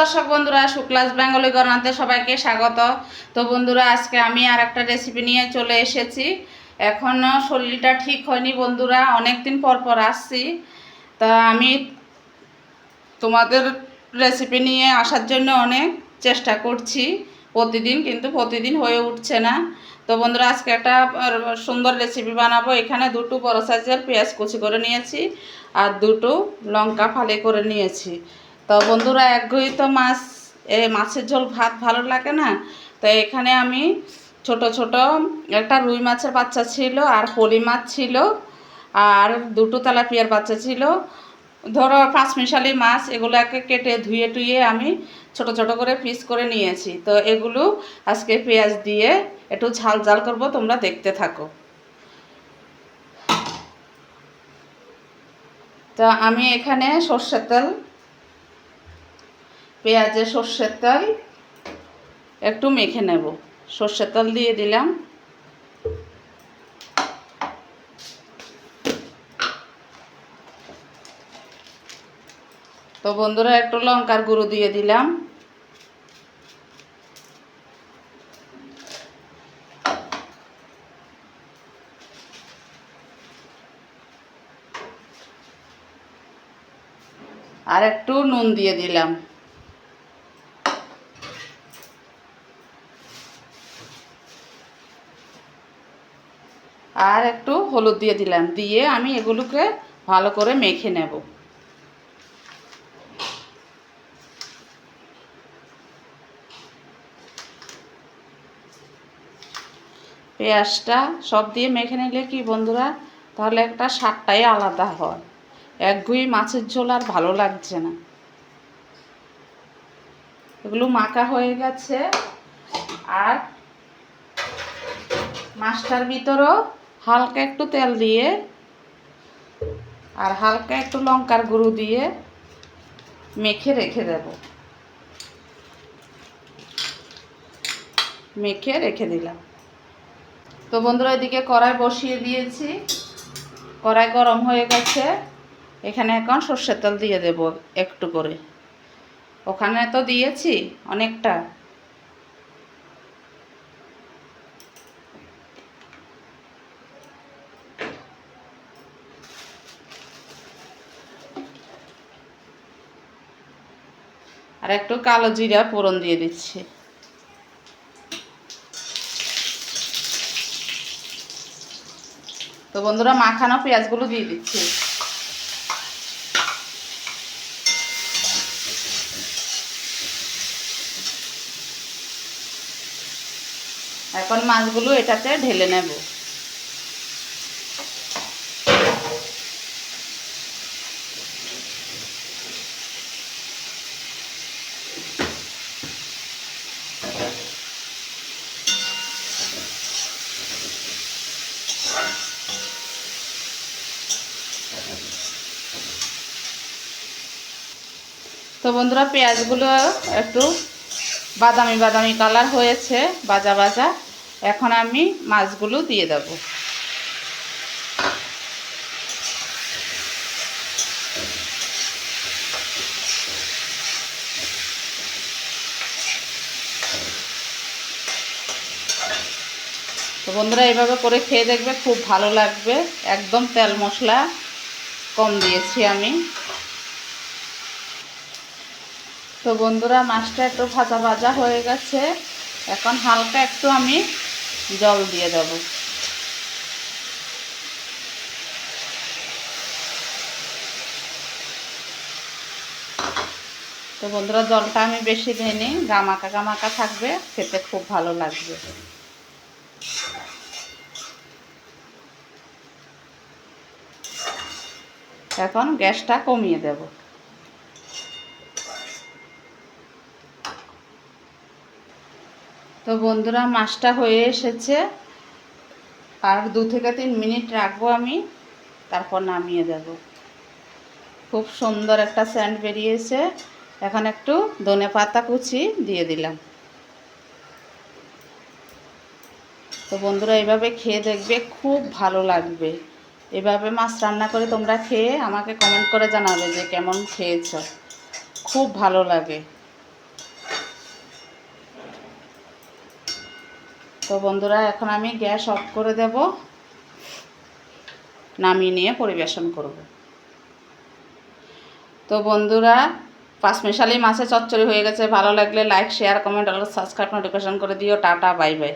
দর্শক বন্ধুরা, শুক্লাস বেঙ্গলি গণাতে সবাইকে স্বাগত। তো বন্ধুরা, আজকে আমি আর একটা রেসিপি নিয়ে চলে এসেছি। এখনও শরীরটা ঠিক হয়নি বন্ধুরা অনেক দিন পর পর আসছি। তা আমি তোমাদের রেসিপি নিয়ে আসার জন্য অনেক চেষ্টা করছি। প্রতিদিন কিন্তু প্রতিদিন হয়ে উঠছে না। তো বন্ধুরা, আজকে একটা সুন্দর রেসিপি বানাবো। এখানে দুটো বড় সাইজের পেঁয়াজ কুচি করে নিয়েছি আর দুটো লঙ্কা ফালি করে নিয়েছি। তো বন্ধুরা একঘই তো মাছ, এ মাছের ঝোল, ভাত ভালো লাগে না? তো এখানে আমি ছোট ছোট একটা রুই মাছের বাচ্চা ছিল আর পলি মাছ ছিল আর দুটো তেলাপিয়ার বাচ্চা ছিল। ধরো পাঁচ মিশালি মাছ, এগুলোকে কেটে ধুয়ে টুয়ে আমি ছোট ছোট করে পিস করে নিয়েছি। তো এগুলো আজকে পেঁয়াজ দিয়ে একটু ঝাল ঝাল করব, তোমরা দেখতে থাকো। তো আমি এখানে সর্ষের তেল পেঁয়াজে সর্ষের তেল, একটু মেখে নেব। সর্ষের তেল দিয়ে দিলাম। তো বন্ধুরা, একটু লঙ্কার গুঁড়ো দিয়ে দিলাম। আর একটু নুন দিয়ে দিলাম। আর একটু হলুদ দিয়ে দিলাম। দিয়ে আমি এগুলোকে ভালো করে মেখে নেব। পেঁয়াজটা সব দিয়ে মেখে নিলে কি বন্ধুরা? তাহলে একটা স্বাদটাই আলাদা হয়। একগুই মাছের ঝোল আর ভালো লাগছে না। এগুলো মাখা হয়ে গেছে। আর মাছটার ভিতরও হালকা একটু তেল দিয়ে আর হালকা একটু লঙ্কার গুঁড়ো দিয়ে মেখে রেখে দেব। মেখে রেখে দিলাম। তো বন্ধুরা, এদিকে কড়াই বসিয়ে দিয়েছি। কড়াই গরম হয়ে গেছে। এখানে এখন সর্ষের তেল দিয়ে দেব একটু করে। ওখানে তো দিয়েছি অনেকটা। আর একটু কালো জিরা ফোড়ন দিয়ে দিচ্ছি। তো বন্ধুরা, মাখানো পেঁয়াজগুলো দিয়ে দিচ্ছি। এখন মাছগুলো এটাতে ঢেলে নেব। তো বন্ধুরা, পেঁয়াজগুলো একটু বাদামি বাদামি কালার হয়েছে বাজা বাজা এখন আমি মাছগুলো দিয়ে দেব। তো বন্ধুরা, এইভাবে করে খেয়ে দেখবে খুব ভালো লাগবে। একদম তেল মশলা কম দিয়েছি আমি। তো বন্ধুরা, মাছটা একটু ভাজা ভাজা হয়ে গেছে। এখন হালকা একটু আমি জল দিয়ে দেব। তো বন্ধুরা, জলটা আমি বেশি দিইনি, গামাকা গামাকা থাকবে, খেতে খুব ভালো লাগবে। এখন গ্যাসটা কমিয়ে দেবো। তো বন্ধুরা, মাছটা হয়ে এসেছে। আর দু থেকে তিন মিনিট রাখব আমি, তারপর নামিয়ে দেব। খুব সুন্দর একটা স্যান্ড বেরিয়েছে। এখন একটু ধনে পাতা কুচি দিয়ে দিলাম। তো বন্ধুরা এইভাবে খেয়ে দেখবে খুব ভালো লাগবে। এভাবে মাছ রান্না করে তোমরা খেয়ে আমাকে কমেন্ট করে জানাবে যে কেমন খেয়েছ। খুব ভালো লাগে। তো বন্ধুরা, এখন আমি গ্যাস অফ করে দেব। নামিয়ে নিয়ে পরিবেশন করব। তো বন্ধুরা পাঁচমিশালি মাছে চচ্চড়ি হয়ে গেছে। ভালো লাগলে লাইক শেয়ার কমেন্ট আর সাবস্ক্রাইব নোটিফিকেশন করে দিও। Tata bye bye